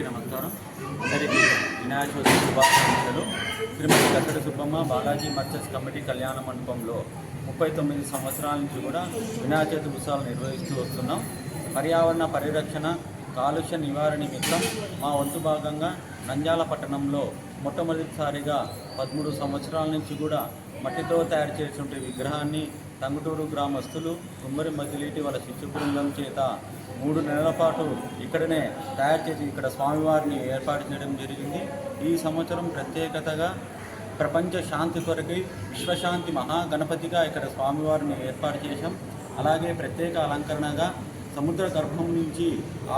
అందరికీ నమస్కారం. అందరికీ వినాయకోత్సవ శుభాకాంక్షలు. తిరుమల కట్టడ సుబ్బమ్మ బాలాజీ మర్చర్స్ కమిటీ కళ్యాణ మండపంలో ముప్పై తొమ్మిది సంవత్సరాల నుంచి కూడా వినాయక చవితి ఉత్సవాలు నిర్వహిస్తూ వస్తున్నాం. పర్యావరణ పరిరక్షణ కాలుష్య నివారణ నిమిత్తం మా వంతు భాగంగా నంద్యాల పట్టణంలో మొట్టమొదటిసారిగా పదమూడు సంవత్సరాల నుంచి కూడా మట్టితో తయారు చేసిన విగ్రహాన్ని టంగుటూరు గ్రామస్తులు కుమ్మరి మధ్యలేటి వాళ్ళ శిశు బృందం చేత మూడు నెలల పాటు ఇక్కడనే తయారు చేసి ఇక్కడ స్వామివారిని ఏర్పాటు చేయడం జరిగింది. ఈ సంవత్సరం ప్రత్యేకతగా ప్రపంచ శాంతి కొరకై విశ్వశాంతి మహాగణపతిగా ఇక్కడ స్వామివారిని ఏర్పాటు చేశాం. అలాగే ప్రత్యేక అలంకరణగా సముద్ర గర్భం నుంచి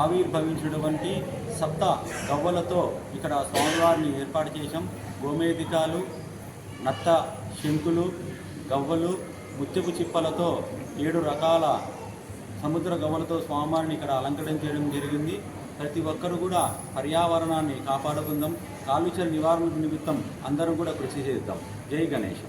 ఆవిర్భవించినటువంటి సప్త గవ్వలతో ఇక్కడ స్వామివారిని ఏర్పాటు చేశాం. గోమేధికాలు నత్త శంకులు గవ్వలు ముత్యపు చిప్పలతో ఏడు రకాల సముద్ర గవ్వలతో స్వామివారిని ఇక్కడ అలంకరణ చేయడం జరిగింది. ప్రతి ఒక్కరు కూడా పర్యావరణాన్ని కాపాడుకుందాం. కాలుష్య నివారణ నిమిత్తం అందరం కూడా కృషి చేద్దాం. జై గణేష్.